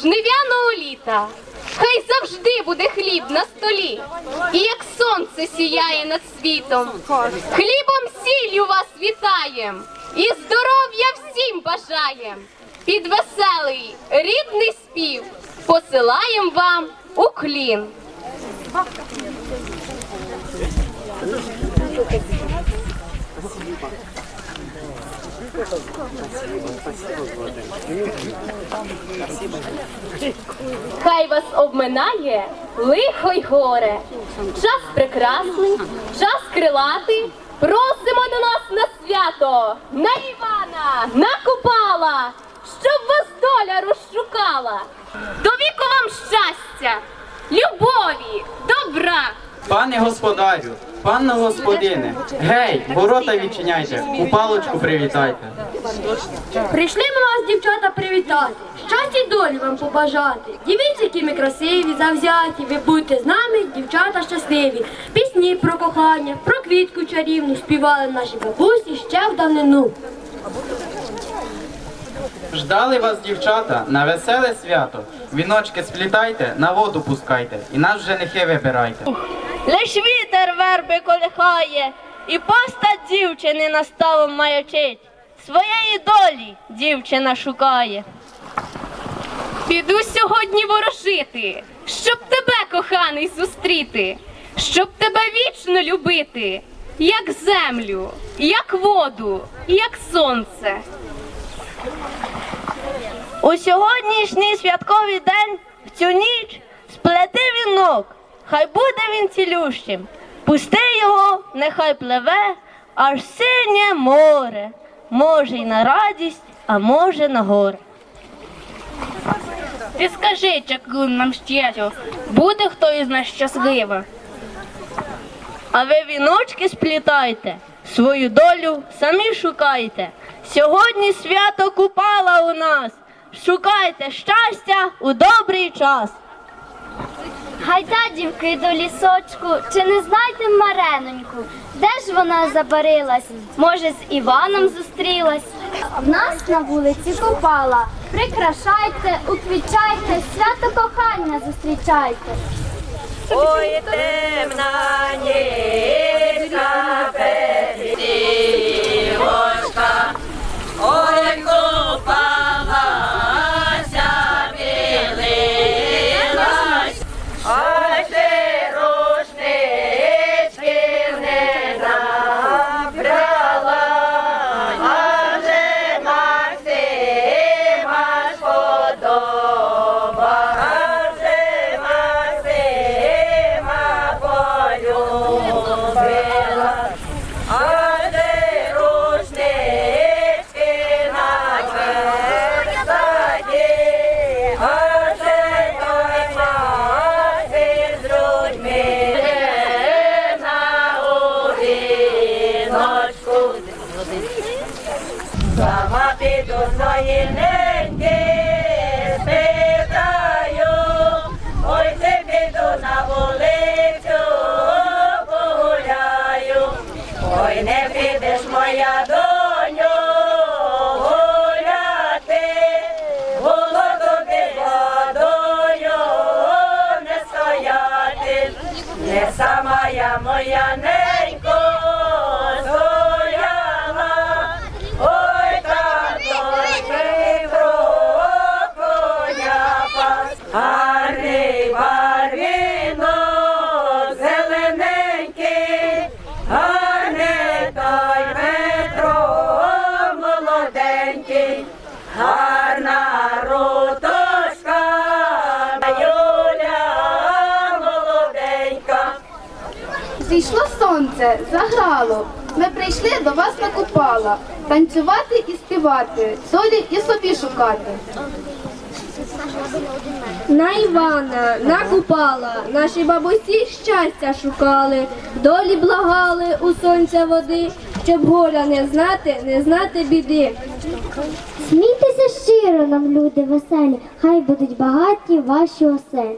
жнивяного літа. Хай завжди буде хліб на столі, і як сонце сіяє над світом. Хлібом сіллю вас вітаєм, і здоров'я всім бажаєм. Під веселий рідний спів посилаєм вам уклін. Хай вас обминає лихо й горе. Час прекрасний, час крилатий. Просимо до нас на свято, на Івана, на Купала, щоб вас доля розшукала. До віку вам щастя, любові, добра. Пане господарю, панно господине, гей, ворота відчиняйте, у палочку привітайте. Прийшли ми вас, дівчата, привітати. Щастя й долі вам побажати. Дивіться, які ми красиві, завзяті. Ви будьте з нами, дівчата щасливі. Пісні про кохання, про квітку чарівну співали наші бабусі ще в давнину. Ждали вас, дівчата, на веселе свято. Віночки сплітайте, на воду пускайте, і нас женихи вибирайте. Лиш вітер верби колихає, і постать дівчини наставом маячить. Своєї долі дівчина шукає. Піду сьогодні ворожити, щоб тебе, коханий, зустріти, щоб тебе вічно любити, як землю, як воду, як сонце. У сьогоднішній святковий день в цю ніч сплети вінок, хай буде він цілющим. Пусти його, нехай пливе, аж синє море, може й на радість, а може на горе. Ти скажи, чаклун нам щастя, буде хто із нас щасливим. А ви віночки сплітайте, свою долю самі шукайте. Сьогодні свято купала у нас. Шукайте щастя у добрий час. Гайда, дівки, до лісочку, чи не знаєте Мареноньку? Де ж вона забарилась? Може, з Іваном зустрілась? В нас на вулиці Купала. Прикрашайте, уквічайте, свято кохання зустрічайте. Ой, темна петівочка, сама я моя ненько, сонце, заграло. Ми прийшли до вас на купала. Танцювати і співати, долі і собі шукати. На Івана, на Купала, наші бабусі щастя шукали, долі благали у сонця води, щоб горя не знати, не знати біди. Смійтеся щиро нам, люди веселі, хай будуть багаті ваші оселі.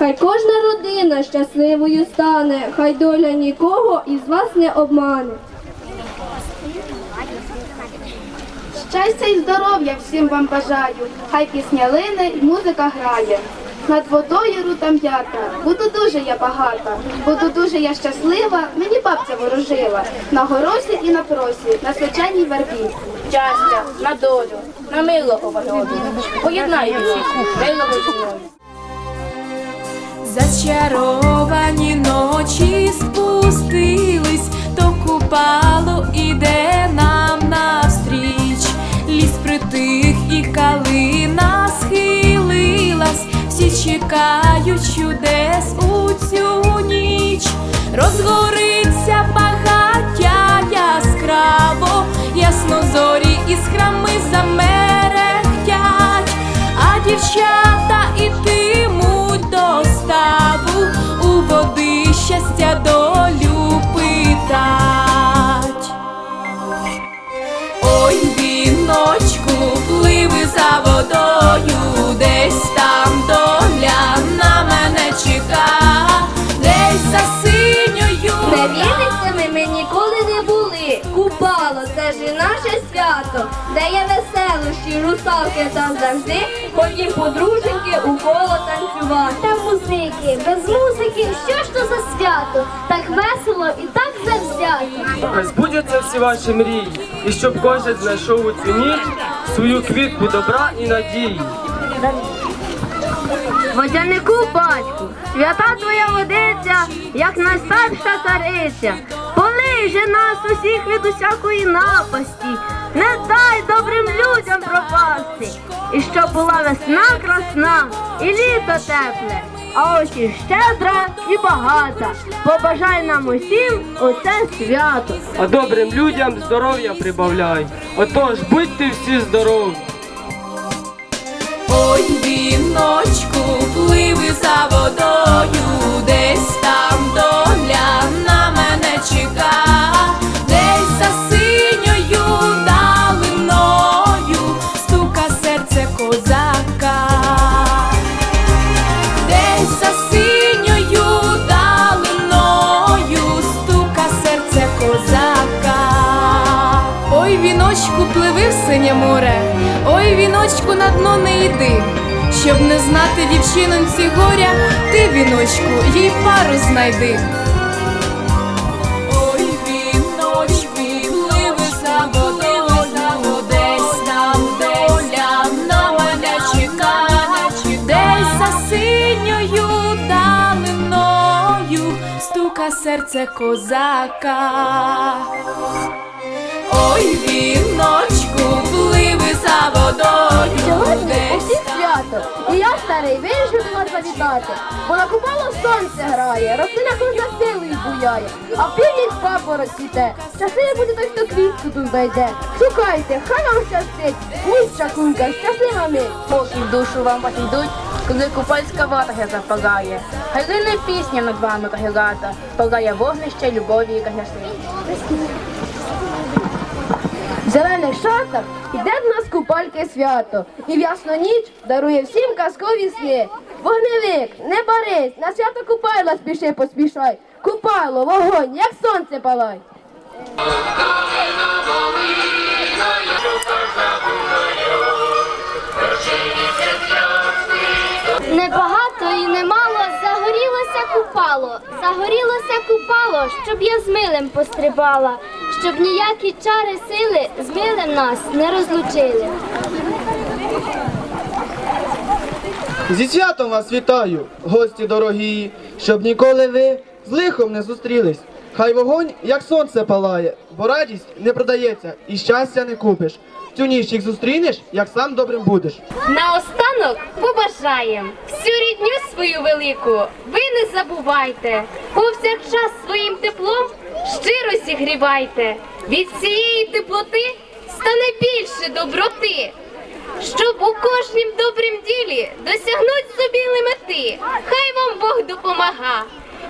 Хай кожна родина щасливою стане, хай доля нікого із вас не обмане. Щастя і здоров'я всім вам бажаю. Хай пісня лине і музика грає. Над водою рута м'ята, буду дуже я багата, буду дуже я щаслива, мені бабця ворожила. На горосі і на просі, на свячаній вербі. Щастя, на долю, на милого вроду. Поєднай всіх, милого зі. Зачаровані ночі спустились, то купало іде нам навстріч. Ліс притих і калина схилилась, всі чекають чудес у цю ніч. Розгориться багаття яскраво, ясно зорі іскрами замерехтять, а дівчата ітимуть пливи русалки там завжди, ходім подруженьки у коло танцювати. Та музики, без музики, що ж то за свято? Так весело і так завзято. Хай збудяться всі ваші мрії, і щоб кожен знайшов у цю ніч свою квітку добра і надії. Водянику батьку, свята твоя водиця, як найстарша цариця. Нас усіх від усякої напасті, не дай добрим людям пропасти. І щоб була весна красна, і літо тепле, а очі щедра і багата. Побажай нам усім оце свято. А добрим людям здоров'я прибавляй. Отож, будьте всі здорові. Ой, віночку, пливи за водою, десь там доля синє море, ой, віночку, на дно не йди. Щоб не знати дівчинонці горя, ти, віночку, їй пару знайди. Серце козака. Ой, віночку, за водою. Сьогодні усіх свято, і я старий вирішив до вас завітати, бо на купало сонце грає, рослина кожна силою буяє, а північ папороть цвіте. Щасливий буде той, хто квітку тут знайде. Шукайте, хай вам щастить, місць чаклунка, щаслива ми. Поки в душу вам посідуть, коли купальська ватага запалає. Хай лине пісня над вами кагелата, палає вогнище любові і кагаси. Зелених шатах іде в нас купальке свято, і в ясну ніч дарує всім казкові сни. Вогневик, не барись, на свято купайла спіши, поспішай. Купайло, вогонь, як сонце палай. Небагато і немало загорілося купало, загорілося купало, щоб я з милим пострибала, щоб ніякі чари сили з милим нас не розлучили. Зі святом вас вітаю, гості дорогі, щоб ніколи ви з лихом не зустрілись. Хай вогонь, як сонце палає, бо радість не продається і щастя не купиш. Цю ніч їх зустрінеш, як сам добрим будеш. Наостанок побажаєм всю рідню свою велику ви не забувайте, повсякчас своїм теплом щиро зігрівайте. Від цієї теплоти стане більше доброти, щоб у кожнім добрім ділі досягнуть собі мети. Хай вам Бог допомага.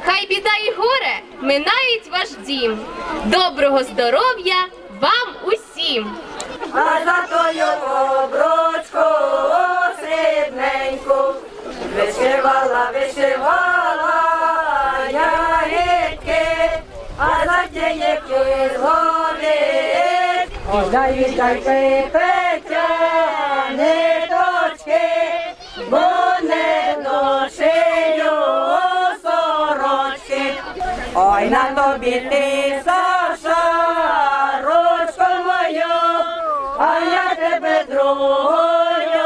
Хай біда і горе минають ваш дім. Доброго здоров'я вам усім! А за тою обручку срібненьку вишивала, вишивала ягідки, а за тієї з голови Дай віддай пипетя, ниточки, бо Ой, на тобі ти, Саша, ручко мою, а я тебе другою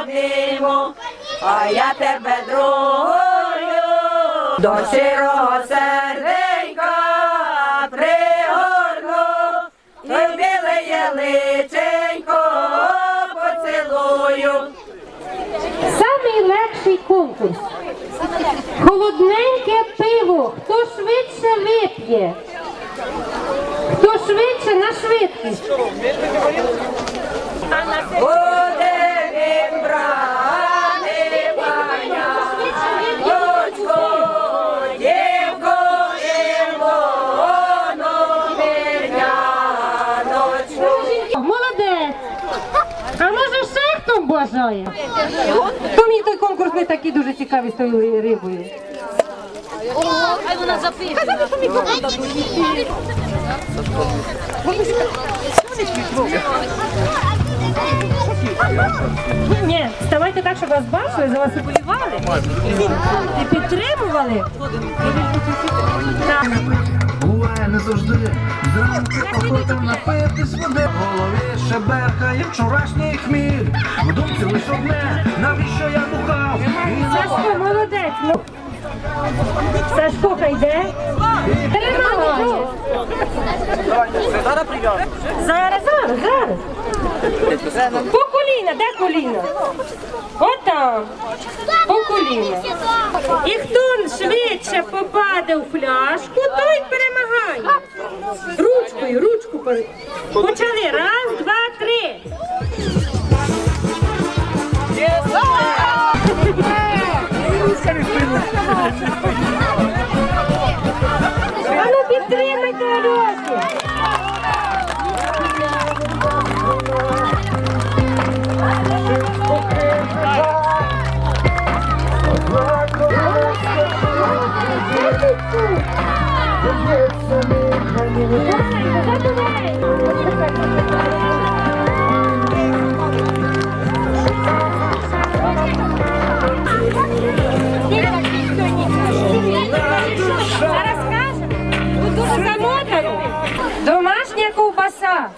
обійму, а я тебе другою до щирого серденька пригорну, і біле яличенько поцілую. Самий легший конкурс. Холодненьке пиво. Хто швидше вип'є? Хто швидше на швидкість? Буде він бажає? То мені той конкурс не такий дуже цікавий з тою рибою. Ні, ставайте так, щоб вас бачили, за вас уболівали і підтримували. Так. Буває не завжди. Зранку охота напитись води. В голові ще беркає вчорашній хміль. В думці лиш одне, навіщо я бухав? І Сашко, молодець. Ну. Сашко, хай йде. Тримай. Зараз, зараз, зараз. По коліна, де коліна? Отам. По коліна. І хто швидше попаде в фляжку, той перемагає. Ручкою, ручку почали. Раз, два, три. А Домашня ковбаса.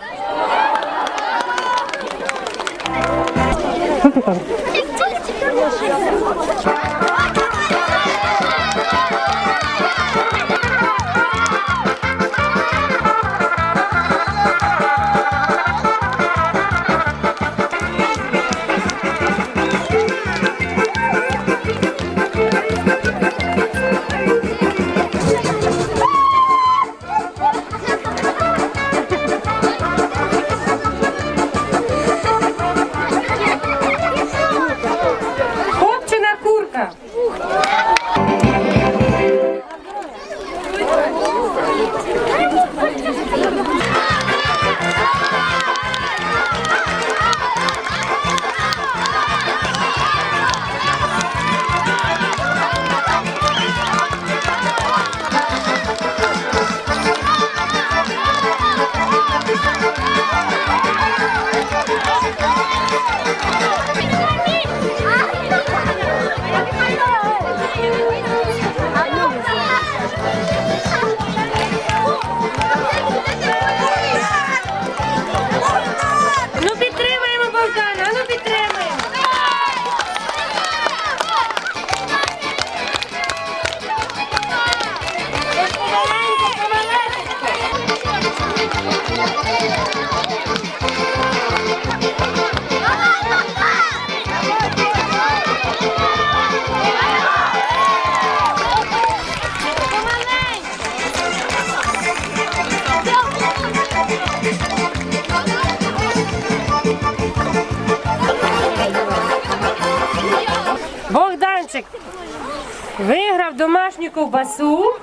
Виграв домашню ковбасу,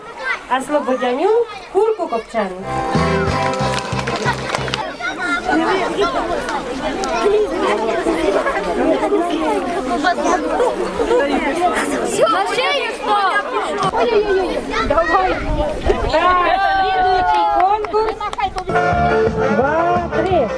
а Слободяню курку копчену. На шею став! Так, слідуючий конкурс Два, три.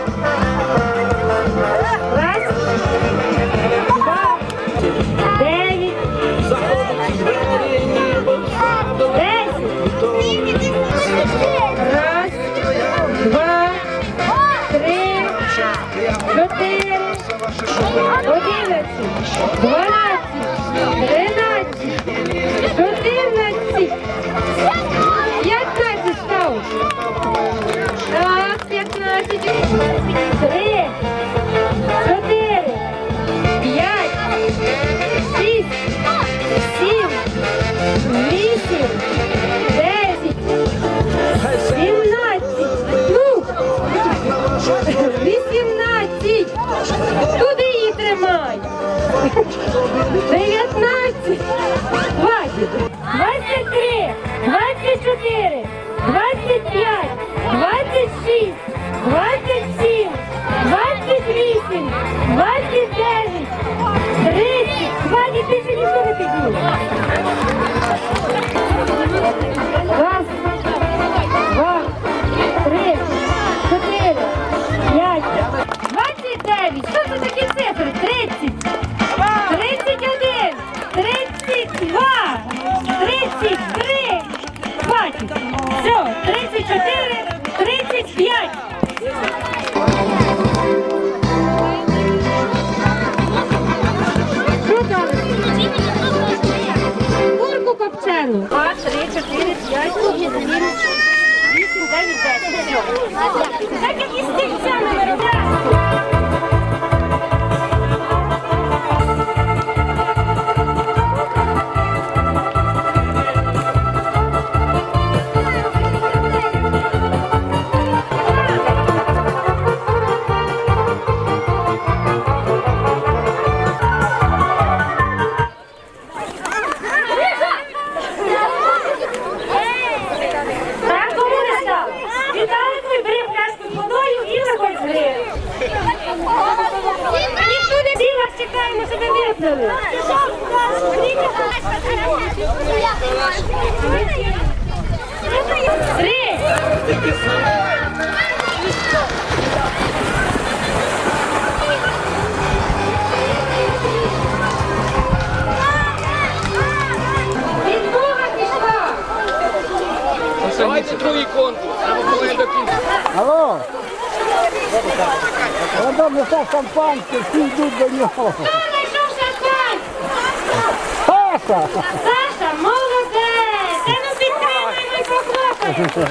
Вісім. Десять. Сімнадцять. Ну. Вісімнадцять. Туди її тримай. Дев'ятнадцять. Хватить. Двадцять три. Двадцять чотири. Двадцять п'ять. Двадцять шість. Двадцять сім. Двадцять вісім. Двадцять дев'ять. Тридцять. Хватить, більше ніхто не підніме. Курку копчену. Два, три, чотири, п'ять, шість, сім, вісім, дев'ять, десять. Все. Так як і стільцями ми робимо. Давайте другий конкурс. Треба було до кінця. Алло! Рядом несе шампанське, всі йдуть до нього. Хто знайшов шампань? Паша! Саша, молодець! Та ну підтримуємо і похлопаємо.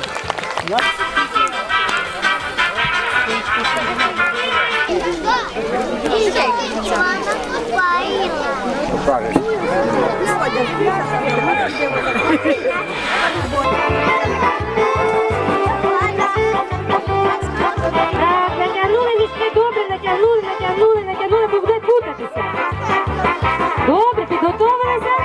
Натягнули мішки добре, натягнули, натягнули, натягнули, бо буде путатися. Добре, підготовилися.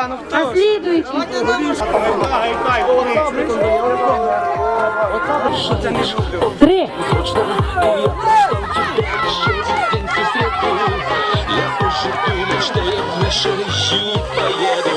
Ясненько. А слідуючий. Три. Я что я в мишень поеду